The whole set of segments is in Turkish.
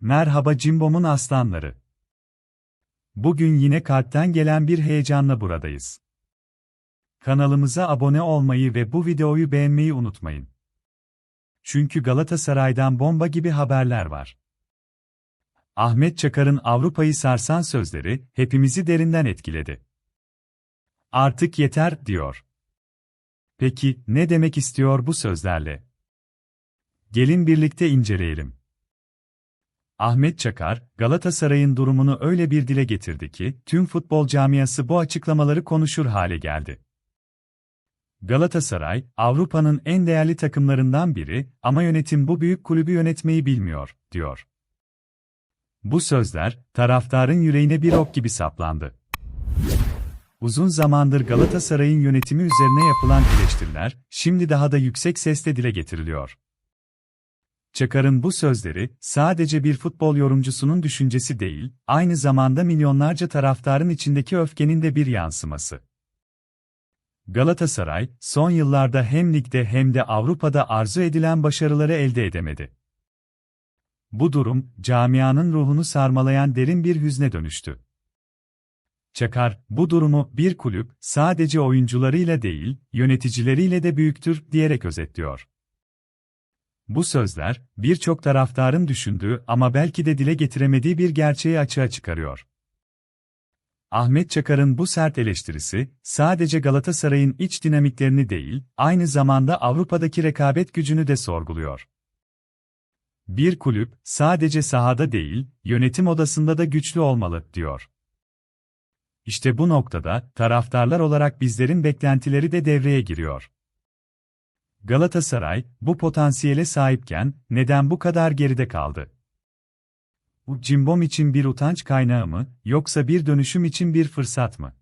Merhaba Cimbom'un aslanları. Bugün yine kalpten gelen bir heyecanla buradayız. Kanalımıza abone olmayı ve bu videoyu beğenmeyi unutmayın. Çünkü Galatasaray'dan bomba gibi haberler var. Ahmet Çakar'ın Avrupa'yı sarsan sözleri hepimizi derinden etkiledi. Artık yeter diyor. Peki ne demek istiyor bu sözlerle? Gelin birlikte inceleyelim. Ahmet Çakar, Galatasaray'ın durumunu öyle bir dile getirdi ki, tüm futbol camiası bu açıklamaları konuşur hale geldi. Galatasaray, Avrupa'nın en değerli takımlarından biri ama yönetim bu büyük kulübü yönetmeyi bilmiyor, diyor. Bu sözler, taraftarın yüreğine bir ok gibi saplandı. Uzun zamandır Galatasaray'ın yönetimi üzerine yapılan eleştiriler, şimdi daha da yüksek sesle dile getiriliyor. Çakar'ın bu sözleri, sadece bir futbol yorumcusunun düşüncesi değil, aynı zamanda milyonlarca taraftarın içindeki öfkenin de bir yansıması. Galatasaray, son yıllarda hem ligde hem de Avrupa'da arzu edilen başarıları elde edemedi. Bu durum, camianın ruhunu sarmalayan derin bir hüzne dönüştü. Çakar, bu durumu bir kulüp, sadece oyuncularıyla değil, yöneticileriyle de büyüktür, diyerek özetliyor. Bu sözler, birçok taraftarın düşündüğü ama belki de dile getiremediği bir gerçeği açığa çıkarıyor. Ahmet Çakar'ın bu sert eleştirisi, sadece Galatasaray'ın iç dinamiklerini değil, aynı zamanda Avrupa'daki rekabet gücünü de sorguluyor. Bir kulüp, sadece sahada değil, yönetim odasında da güçlü olmalı, diyor. İşte bu noktada, taraftarlar olarak bizlerin beklentileri de devreye giriyor. Galatasaray, bu potansiyele sahipken, neden bu kadar geride kaldı? Bu Cimbom için bir utanç kaynağı mı, yoksa bir dönüşüm için bir fırsat mı?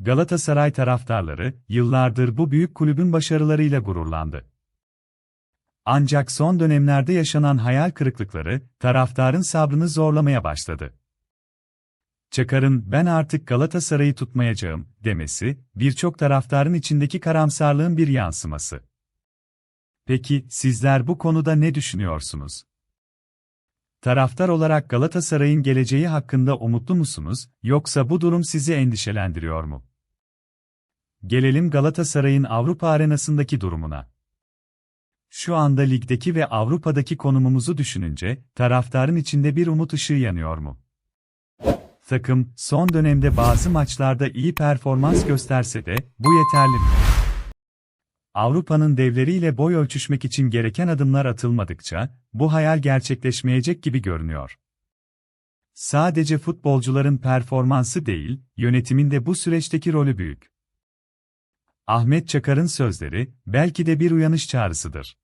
Galatasaray taraftarları, yıllardır bu büyük kulübün başarılarıyla gururlandı. Ancak son dönemlerde yaşanan hayal kırıklıkları, taraftarın sabrını zorlamaya başladı. Çakar'ın ben artık Galatasaray'ı tutmayacağım demesi, birçok taraftarın içindeki karamsarlığın bir yansıması. Peki sizler bu konuda ne düşünüyorsunuz? Taraftar olarak Galatasaray'ın geleceği hakkında umutlu musunuz, yoksa bu durum sizi endişelendiriyor mu? Gelelim Galatasaray'ın Avrupa arenasındaki durumuna. Şu anda ligdeki ve Avrupa'daki konumumuzu düşününce, taraftarın içinde bir umut ışığı yanıyor mu? Takım, son dönemde bazı maçlarda iyi performans gösterse de, bu yeterli mi? Avrupa'nın devleriyle boy ölçüşmek için gereken adımlar atılmadıkça, bu hayal gerçekleşmeyecek gibi görünüyor. Sadece futbolcuların performansı değil, yönetimin de bu süreçteki rolü büyük. Ahmet Çakar'ın sözleri, belki de bir uyanış çağrısıdır.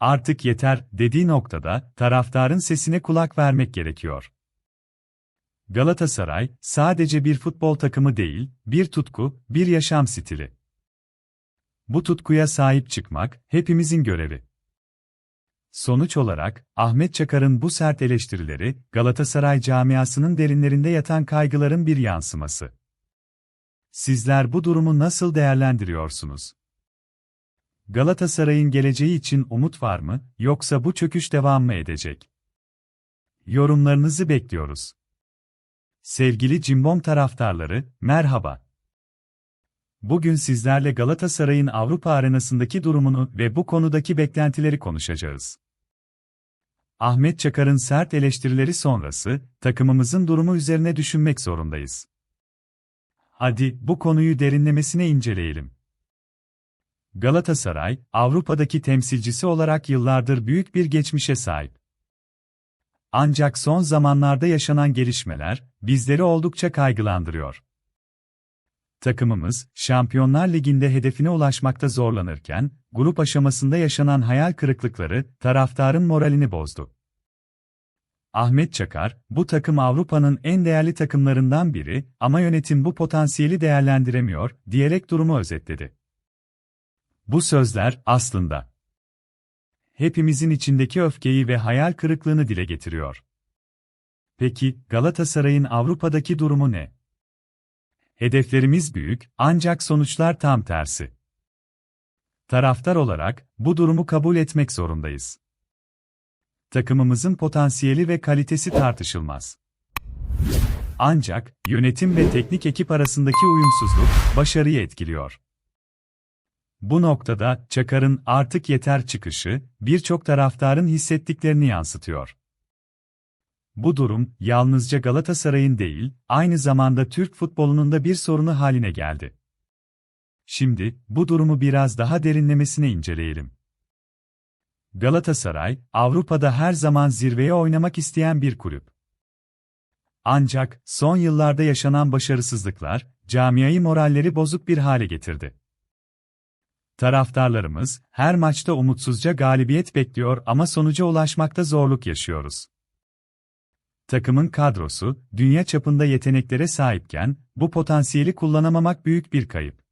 Artık yeter, dediği noktada, taraftarın sesine kulak vermek gerekiyor. Galatasaray, sadece bir futbol takımı değil, bir tutku, bir yaşam stili. Bu tutkuya sahip çıkmak, hepimizin görevi. Sonuç olarak, Ahmet Çakar'ın bu sert eleştirileri, Galatasaray camiasının derinlerinde yatan kaygıların bir yansıması. Sizler bu durumu nasıl değerlendiriyorsunuz? Galatasaray'ın geleceği için umut var mı, yoksa bu çöküş devam mı edecek? Yorumlarınızı bekliyoruz. Sevgili Cimbom taraftarları, merhaba. Bugün sizlerle Galatasaray'ın Avrupa arenasındaki durumunu ve bu konudaki beklentileri konuşacağız. Ahmet Çakar'ın sert eleştirileri sonrası, takımımızın durumu üzerine düşünmek zorundayız. Hadi, bu konuyu derinlemesine inceleyelim. Galatasaray, Avrupa'daki temsilcisi olarak yıllardır büyük bir geçmişe sahip. Ancak son zamanlarda yaşanan gelişmeler, bizleri oldukça kaygılandırıyor. Takımımız, Şampiyonlar Ligi'nde hedefine ulaşmakta zorlanırken, grup aşamasında yaşanan hayal kırıklıkları, taraftarın moralini bozdu. Ahmet Çakar, bu takım Avrupa'nın en değerli takımlarından biri ama yönetim bu potansiyeli değerlendiremiyor, diyerek durumu özetledi. Bu sözler, aslında, hepimizin içindeki öfkeyi ve hayal kırıklığını dile getiriyor. Peki, Galatasaray'ın Avrupa'daki durumu ne? Hedeflerimiz büyük, ancak sonuçlar tam tersi. Taraftar olarak, bu durumu kabul etmek zorundayız. Takımımızın potansiyeli ve kalitesi tartışılmaz. Ancak, yönetim ve teknik ekip arasındaki uyumsuzluk, başarıyı etkiliyor. Bu noktada, Çakar'ın artık yeter çıkışı, birçok taraftarın hissettiklerini yansıtıyor. Bu durum, yalnızca Galatasaray'ın değil, aynı zamanda Türk futbolunun da bir sorunu haline geldi. Şimdi, bu durumu biraz daha derinlemesine inceleyelim. Galatasaray, Avrupa'da her zaman zirveye oynamak isteyen bir kulüp. Ancak, son yıllarda yaşanan başarısızlıklar, camiayı moralleri bozuk bir hale getirdi. Taraftarlarımız, her maçta umutsuzca galibiyet bekliyor ama sonuca ulaşmakta zorluk yaşıyoruz. Takımın kadrosu, dünya çapında yeteneklere sahipken, bu potansiyeli kullanamamak büyük bir kayıp.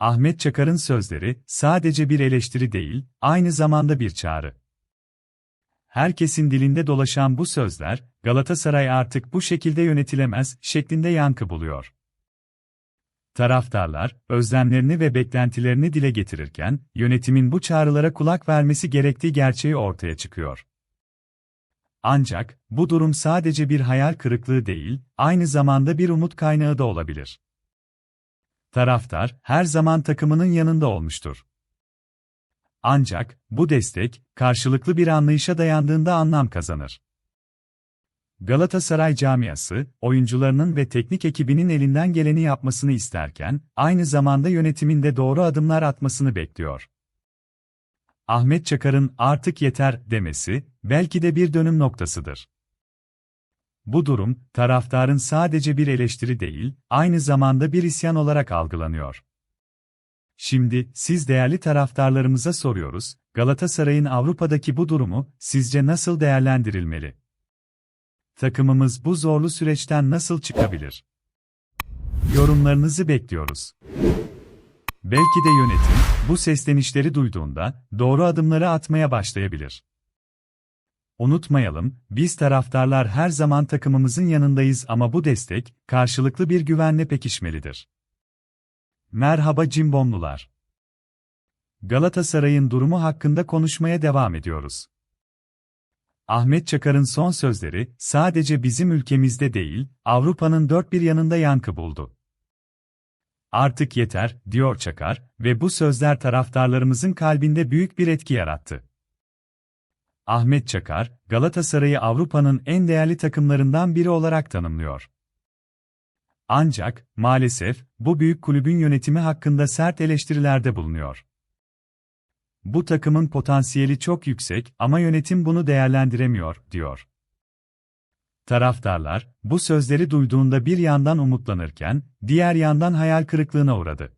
Ahmet Çakar'ın sözleri, sadece bir eleştiri değil, aynı zamanda bir çağrı. Herkesin dilinde dolaşan bu sözler, Galatasaray artık bu şekilde yönetilemez şeklinde yankı buluyor. Taraftarlar, özlemlerini ve beklentilerini dile getirirken, yönetimin bu çağrılara kulak vermesi gerektiği gerçeği ortaya çıkıyor. Ancak, bu durum sadece bir hayal kırıklığı değil, aynı zamanda bir umut kaynağı da olabilir. Taraftar, her zaman takımının yanında olmuştur. Ancak, bu destek, karşılıklı bir anlayışa dayandığında anlam kazanır. Galatasaray camiası, oyuncularının ve teknik ekibinin elinden geleni yapmasını isterken, aynı zamanda yönetimin de doğru adımlar atmasını bekliyor. Ahmet Çakar'ın artık yeter demesi, belki de bir dönüm noktasıdır. Bu durum, taraftarın sadece bir eleştiri değil, aynı zamanda bir isyan olarak algılanıyor. Şimdi, siz değerli taraftarlarımıza soruyoruz, Galatasaray'ın Avrupa'daki bu durumu, sizce nasıl değerlendirilmeli? Takımımız bu zorlu süreçten nasıl çıkabilir? Yorumlarınızı bekliyoruz. Belki de yönetim, bu seslenişleri duyduğunda, doğru adımları atmaya başlayabilir. Unutmayalım, biz taraftarlar her zaman takımımızın yanındayız ama bu destek, karşılıklı bir güvenle pekişmelidir. Merhaba Cimbomlular. Galatasaray'ın durumu hakkında konuşmaya devam ediyoruz. Ahmet Çakar'ın son sözleri, sadece bizim ülkemizde değil, Avrupa'nın dört bir yanında yankı buldu. Artık yeter, diyor Çakar ve bu sözler taraftarlarımızın kalbinde büyük bir etki yarattı. Ahmet Çakar, Galatasaray'ı Avrupa'nın en değerli takımlarından biri olarak tanımlıyor. Ancak, maalesef, bu büyük kulübün yönetimi hakkında sert eleştirilerde bulunuyor. Bu takımın potansiyeli çok yüksek ama yönetim bunu değerlendiremiyor, diyor. Taraftarlar, bu sözleri duyduğunda bir yandan umutlanırken, diğer yandan hayal kırıklığına uğradı.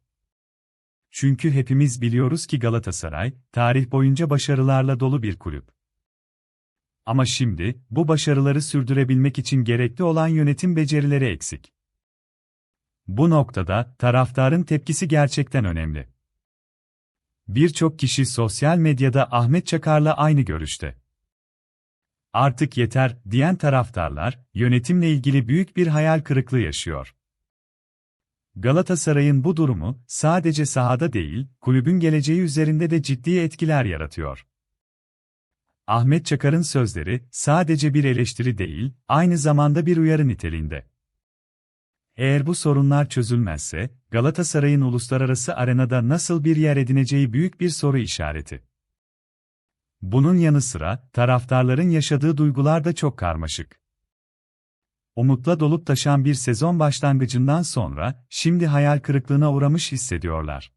Çünkü hepimiz biliyoruz ki Galatasaray, tarih boyunca başarılarla dolu bir kulüp. Ama şimdi, bu başarıları sürdürebilmek için gerekli olan yönetim becerileri eksik. Bu noktada, taraftarın tepkisi gerçekten önemli. Birçok kişi sosyal medyada Ahmet Çakar'la aynı görüşte. Artık yeter, diyen taraftarlar, yönetimle ilgili büyük bir hayal kırıklığı yaşıyor. Galatasaray'ın bu durumu, sadece sahada değil, kulübün geleceği üzerinde de ciddi etkiler yaratıyor. Ahmet Çakar'ın sözleri, sadece bir eleştiri değil, aynı zamanda bir uyarı niteliğinde. Eğer bu sorunlar çözülmezse, Galatasaray'ın uluslararası arenada nasıl bir yer edineceği büyük bir soru işareti. Bunun yanı sıra, taraftarların yaşadığı duygular da çok karmaşık. Umutla dolup taşan bir sezon başlangıcından sonra, şimdi hayal kırıklığına uğramış hissediyorlar.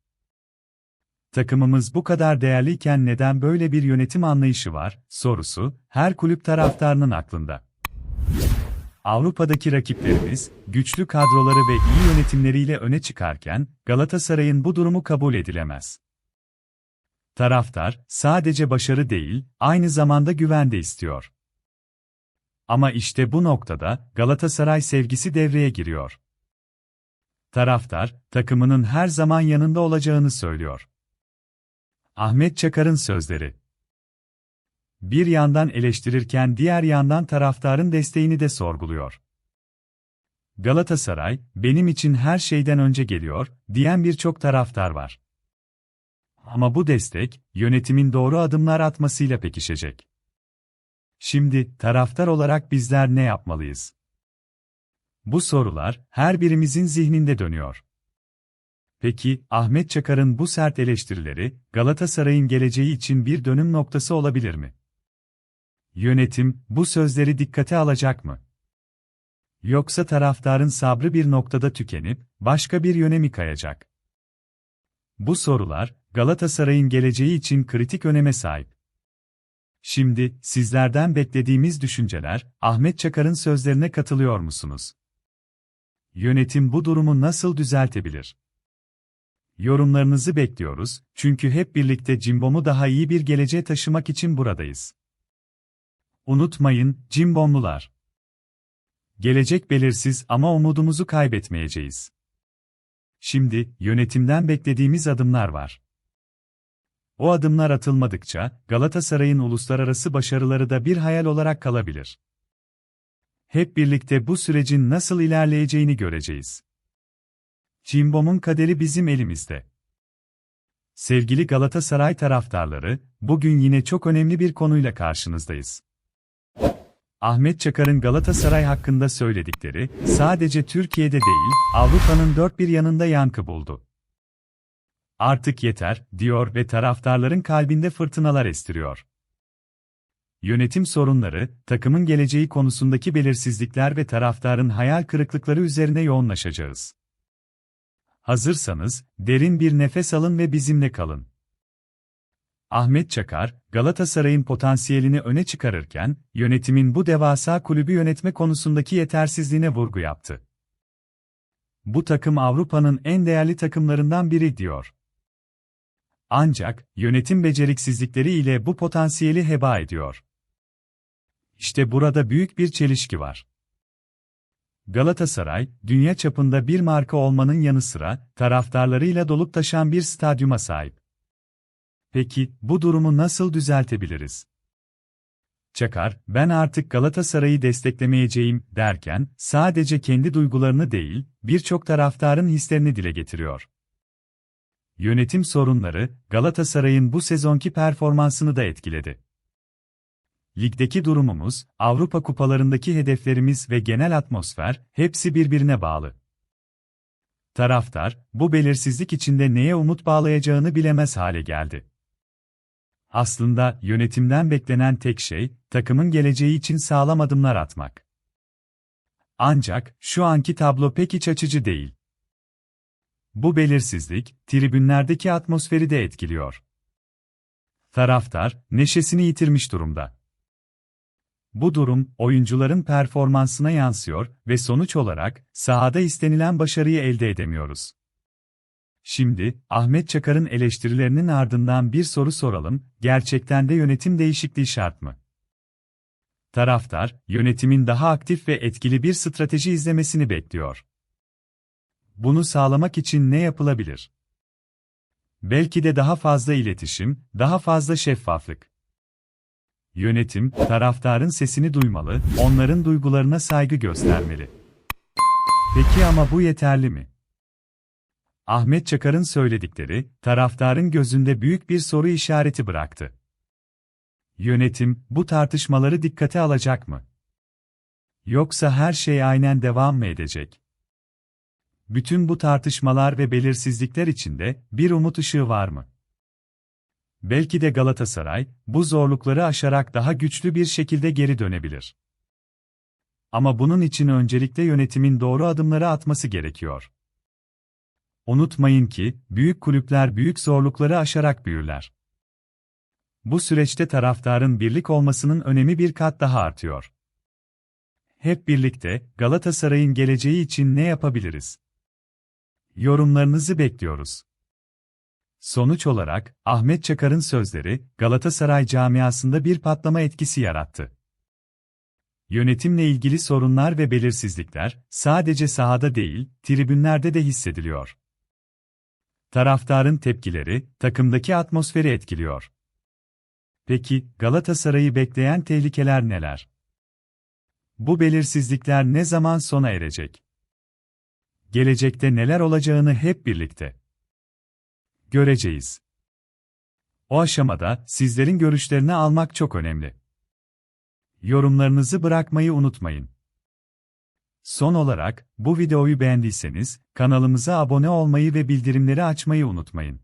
Takımımız bu kadar değerliyken neden böyle bir yönetim anlayışı var, sorusu, her kulüp taraftarının aklında. Avrupa'daki rakiplerimiz, güçlü kadroları ve iyi yönetimleriyle öne çıkarken, Galatasaray'ın bu durumu kabul edilemez. Taraftar, sadece başarı değil, aynı zamanda güven de istiyor. Ama işte bu noktada, Galatasaray sevgisi devreye giriyor. Taraftar, takımının her zaman yanında olacağını söylüyor. Ahmet Çakar'ın sözleri bir yandan eleştirirken diğer yandan taraftarın desteğini de sorguluyor. Galatasaray, benim için her şeyden önce geliyor, diyen birçok taraftar var. Ama bu destek, yönetimin doğru adımlar atmasıyla pekişecek. Şimdi, taraftar olarak bizler ne yapmalıyız? Bu sorular, her birimizin zihninde dönüyor. Peki, Ahmet Çakar'ın bu sert eleştirileri, Galatasaray'ın geleceği için bir dönüm noktası olabilir mi? Yönetim, bu sözleri dikkate alacak mı? Yoksa taraftarın sabrı bir noktada tükenip, başka bir yöne mi kayacak? Bu sorular, Galatasaray'ın geleceği için kritik öneme sahip. Şimdi, sizlerden beklediğimiz düşünceler, Ahmet Çakar'ın sözlerine katılıyor musunuz? Yönetim bu durumu nasıl düzeltebilir? Yorumlarınızı bekliyoruz, çünkü hep birlikte Cimbom'u daha iyi bir geleceğe taşımak için buradayız. Unutmayın, Cimbomlular. Gelecek belirsiz ama umudumuzu kaybetmeyeceğiz. Şimdi, yönetimden beklediğimiz adımlar var. O adımlar atılmadıkça, Galatasaray'ın uluslararası başarıları da bir hayal olarak kalabilir. Hep birlikte bu sürecin nasıl ilerleyeceğini göreceğiz. Cimbom'un kaderi bizim elimizde. Sevgili Galatasaray taraftarları, bugün yine çok önemli bir konuyla karşınızdayız. Ahmet Çakar'ın Galatasaray hakkında söyledikleri, sadece Türkiye'de değil, Avrupa'nın dört bir yanında yankı buldu. Artık yeter, diyor ve taraftarların kalbinde fırtınalar estiriyor. Yönetim sorunları, takımın geleceği konusundaki belirsizlikler ve taraftarın hayal kırıklıkları üzerine yoğunlaşacağız. Hazırsanız, derin bir nefes alın ve bizimle kalın. Ahmet Çakar, Galatasaray'ın potansiyelini öne çıkarırken, yönetimin bu devasa kulübü yönetme konusundaki yetersizliğine vurgu yaptı. Bu takım Avrupa'nın en değerli takımlarından biri diyor. Ancak, yönetim beceriksizlikleri ile bu potansiyeli heba ediyor. İşte burada büyük bir çelişki var. Galatasaray, dünya çapında bir marka olmanın yanı sıra, taraftarlarıyla dolup taşan bir stadyuma sahip. Peki, bu durumu nasıl düzeltebiliriz? Çakar, ben artık Galatasaray'ı desteklemeyeceğim derken, sadece kendi duygularını değil, birçok taraftarın hislerini dile getiriyor. Yönetim sorunları, Galatasaray'ın bu sezonki performansını da etkiledi. Ligdeki durumumuz, Avrupa kupalarındaki hedeflerimiz ve genel atmosfer, hepsi birbirine bağlı. Taraftar, bu belirsizlik içinde neye umut bağlayacağını bilemez hale geldi. Aslında yönetimden beklenen tek şey, takımın geleceği için sağlam adımlar atmak. Ancak şu anki tablo pek iç açıcı değil. Bu belirsizlik, tribünlerdeki atmosferi de etkiliyor. Taraftar, neşesini yitirmiş durumda. Bu durum, oyuncuların performansına yansıyor ve sonuç olarak, sahada istenilen başarıyı elde edemiyoruz. Şimdi, Ahmet Çakar'ın eleştirilerinin ardından bir soru soralım, gerçekten de yönetim değişikliği şart mı? Taraftar, yönetimin daha aktif ve etkili bir strateji izlemesini bekliyor. Bunu sağlamak için ne yapılabilir? Belki de daha fazla iletişim, daha fazla şeffaflık. Yönetim, taraftarın sesini duymalı, onların duygularına saygı göstermeli. Peki ama bu yeterli mi? Ahmet Çakar'ın söyledikleri, taraftarın gözünde büyük bir soru işareti bıraktı. Yönetim, bu tartışmaları dikkate alacak mı? Yoksa her şey aynen devam mı edecek? Bütün bu tartışmalar ve belirsizlikler içinde bir umut ışığı var mı? Belki de Galatasaray, bu zorlukları aşarak daha güçlü bir şekilde geri dönebilir. Ama bunun için öncelikle yönetimin doğru adımları atması gerekiyor. Unutmayın ki, büyük kulüpler büyük zorlukları aşarak büyürler. Bu süreçte taraftarın birlik olmasının önemi bir kat daha artıyor. Hep birlikte, Galatasaray'ın geleceği için ne yapabiliriz? Yorumlarınızı bekliyoruz. Sonuç olarak, Ahmet Çakar'ın sözleri, Galatasaray camiasında bir patlama etkisi yarattı. Yönetimle ilgili sorunlar ve belirsizlikler, sadece sahada değil, tribünlerde de hissediliyor. Taraftarın tepkileri, takımdaki atmosferi etkiliyor. Peki, Galatasaray'ı bekleyen tehlikeler neler? Bu belirsizlikler ne zaman sona erecek? Gelecekte neler olacağını hep birlikte göreceğiz. O aşamada sizlerin görüşlerini almak çok önemli. Yorumlarınızı bırakmayı unutmayın. Son olarak, bu videoyu beğendiyseniz, kanalımıza abone olmayı ve bildirimleri açmayı unutmayın.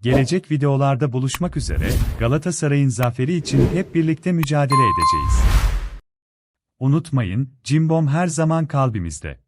Gelecek videolarda buluşmak üzere, Galatasaray'ın zaferi için hep birlikte mücadele edeceğiz. Unutmayın, Cimbom her zaman kalbimizde.